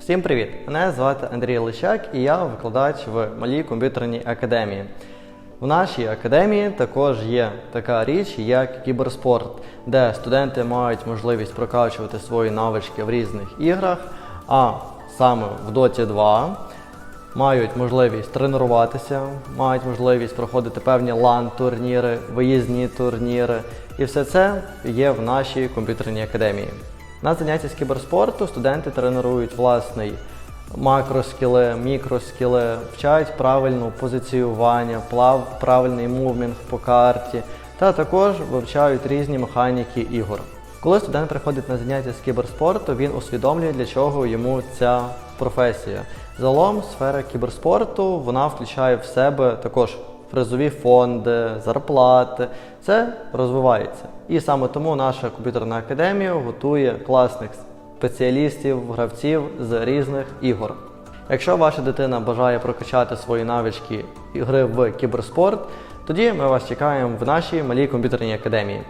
Всім привіт! Мене звати Андрій Лищак і я викладач в малій комп'ютерній академії. В нашій академії також є така річ, як кіберспорт, де студенти мають можливість прокачувати свої навички в різних іграх, а саме в Dota 2 мають можливість тренуватися, мають можливість проходити певні лан-турніри, виїзні турніри. І все це є в нашій комп'ютерній академії. На занятті з кіберспорту студенти тренують власний макроскіли, мікроскіли, вчать правильне позиціювання, плав, правильний мувмінг по карті, та також вивчають різні механіки ігор. Коли студент приходить на заняття з кіберспорту, він усвідомлює, для чого йому ця професія. Загалом сфера кіберспорту вона включає в себе також призові фонди, зарплати. Це розвивається. І саме тому наша комп'ютерна академія готує класних спеціалістів, гравців з різних ігор. Якщо ваша дитина бажає прокачати свої навички гри в кіберспорт, тоді ми вас чекаємо в нашій малій комп'ютерній академії.